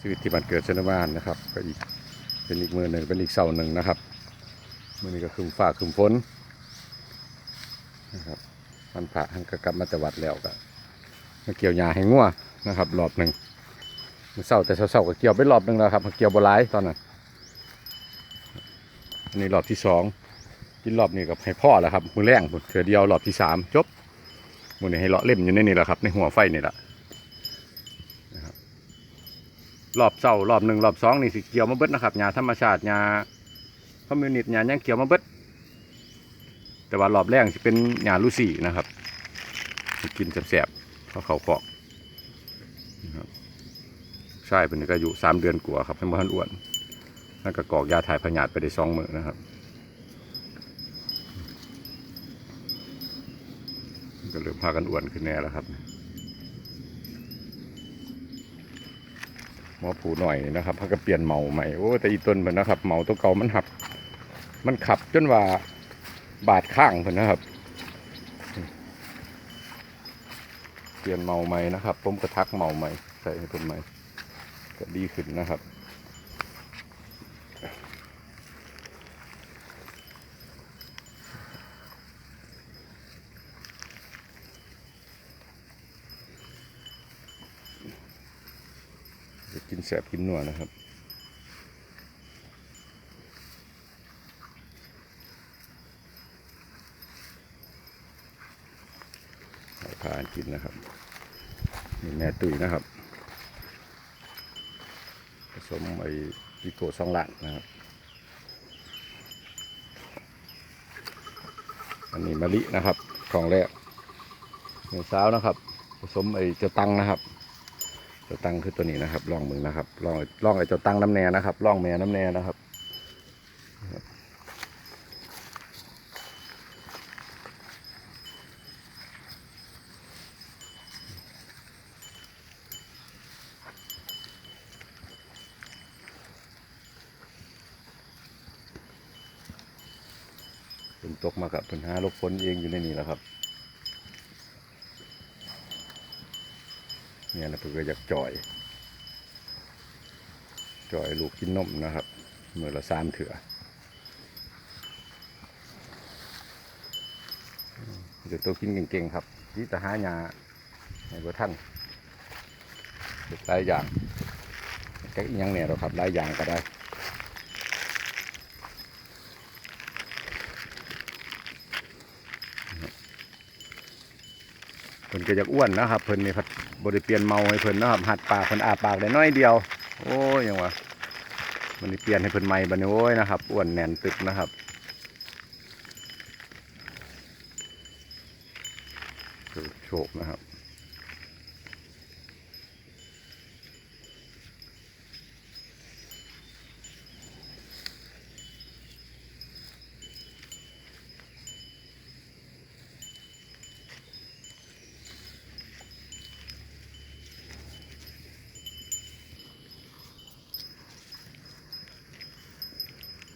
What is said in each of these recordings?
ชีวิตที่บ้านเกิดชนบ้านนะครับ ก็อีกเป็นอีกมือหนึ่งเป็นอีกเสาหนึ่งนะครับมือนี้ก็คืมฟ้าคืมฝนนะครับมันผ่าหันก็กลับมาจังหวัดแล้วก็มาเกี่ยวหญ้าให้งัวนะครับรอบหนึ่งมือเสาแต่เสาๆก็เกี่ยวไปรอบหนึ่งแล้วครับเกี่ยวบหลายตอนนั้นอันนี้รอบที่สองกินรอบนี้กับให้พ่อแล้วครับมือแรงเถื่อเดียวรอบที่สามจบมือนี้ให้เลาะเล่มอยู่ในนี่แหละครับในหัวไฟนี่แหละ รอบเศร้ารอบหนึ่งรอบสองนี่สิเกี่ยวมาเบิดนะครับหญ้าธรรมชาติหญ้าคอมมิวนิสต์หญ้าหยังเกี่ยวมาเบิดแต่ว่ารอบแรกสิเป็นหญ้าลูซี่นะครับสิกินแสบๆเขาะเขาเกาะใช่เป็นก็อายุสามเดือนกว่าครับให้มันอ้วนนั่นก็กรอกยาถ่ายพยาธิไปได้สองมือนะครับก็เริ่มพากันอ้วนขึ้นแน่แล้วครับ หมอผูหน่อยนะครับพักก็เปลี่ยนเมาใหม่โอ้แต่อีต้นเพิ่นนะครับเมาตัวเก่ามันหักมันขับจนว่าบาดข้างเพิ่นนะครับ เปลี่ยนเมาใหม่นะครับผมกระทักเมาใหม่ใส่ให้เพิ่นใหม่ก็ดีขึ้นนะครับ นแสบกินนัวนะครับให้พานกินนะครับนี่แม่ตุ๋ยนะครับ ผสมไอ้ดิโกสองล้านนะครับ อันนี้มะลินะครับของแรกเนื้อสาวนะครับ ผสมไอ้เจ้าตังนะครับ เจ้าตั้งคือตัวนี้นะครับลองมือนะครับลองลองไอ้เจ้าตั้งน้ำแน่นะครับลองแม่น้ำแน่นะครับฝนตกมากับปัญหาลบฝนเองอยู่ในนี้แหละครับ เนี่ยนะเพื่ออยากจ่อย จ่อยลูกกินนมนะครับเมื่อละสามเถื่อเดี๋ยวตัวกินเก่งๆครับที่ตะหายาในบ่ท่านเด็ดหลายอย่างก็อีกยังเนี่ยเราครับหลายอย่างก็ได้ พิ่นก็อยากอ้วนนะครับเพิ่นนี่ครับบริเปลี่ยนเมาให้เพิ่นนะครับหัดปากเพิ่นอาปากได้น้อยเดียว โอ้ยยังวะมันเปลี่ยนให้เพิ่นใหม่บันโอ้ยนะครับอ้วนแน่นตึกนะครับโชคนะครับ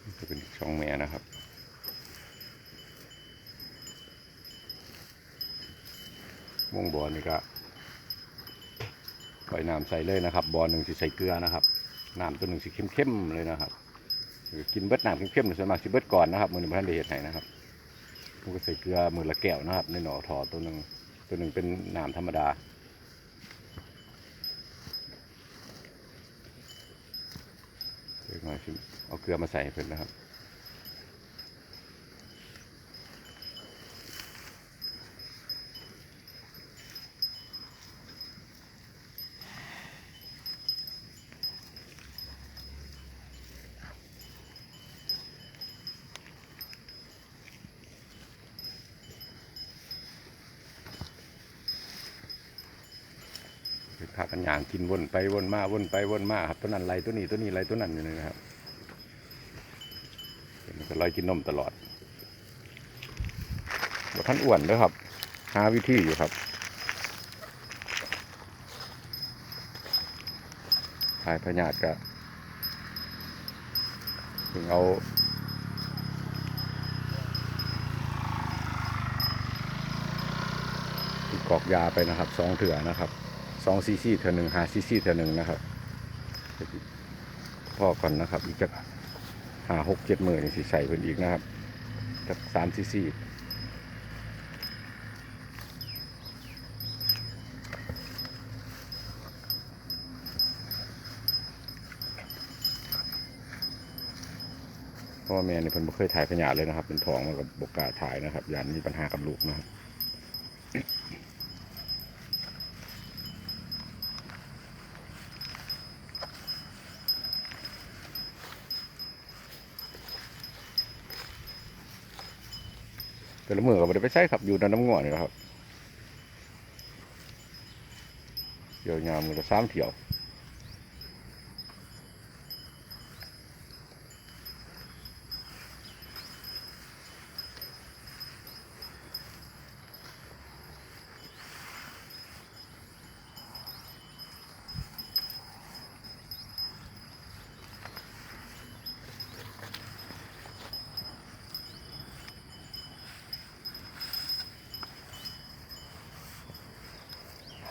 นี่ก็เป็นช่องแม่นะครับ วงบอลนี่ก็ปล่อยน้ำใส่เลยนะครับบอลหนึ่งสิใส่เกลือนะครับน้ำตัวหนึ่งสิเข้มๆเลยนะครับกินเบิดน้ำเข้มๆส่วนมากสิเบิดก่อนนะครับมือหนึ่งพันเดชไหนนะครับผมก็ใส่เกลือมือละแก้วนะครับ ในหน่อทอตัวหนึ่งตัวหนึ่งเป็นน้ำธรรมดาเล็กน้อยขึ้นเอาเกลือมาใส่เพิ่นนะครับ พากันย่างกินวนไปวนมาวนไปวนมาครับตัวนั้นไรตัวนี้ตัวนี้ไรตัวนั้นอยู่เลยนะครับมันก็ลอยกินนมตลอดบท่านอ้วนด้วยครับ หาวิธีอยู่ครับถ่ายพญาติก็ถึงเอากรอกยาไปนะครับสองเถื่อนะครับ สองซีซีเท่าหนึ่งหาซีซีเท่าหนึ่งนะครับพ่อก่อนนะครับ อีกจะหาหกเจ็ดหมื่นสิใส่เพิ่นอีกนะครับจากสามสี่สี่พ่อแม่เนี่ยเพิ่นบ่เคยถ่ายพญาเลยนะครับ เป็นทองมากับบกล้าถ่ายนะครับยานมีปัญหากับลูกนะครับ แต่ละมือก็ไม่ได้ไปใช้ครับอยู่ในน้ำง่วนี่แหละครับเดี๋ยวยามมือละสามเที่ยว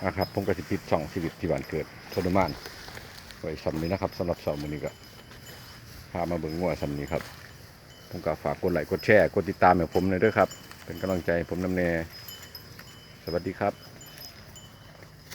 นะครับผมก็สิปิดช่องชีวิตที่บ้านเกิดโทนมานไว้สำนี้นะครับสำหรับสองมือนี้ก็พามาเบิ่งงัวสำนี้ครับผมก็ฝากกดไลค์กดแชร์กดติดตามให้ผมหน่อยด้วยครับ เป็นกำลังใจผมนำแน่สวัสดีครับ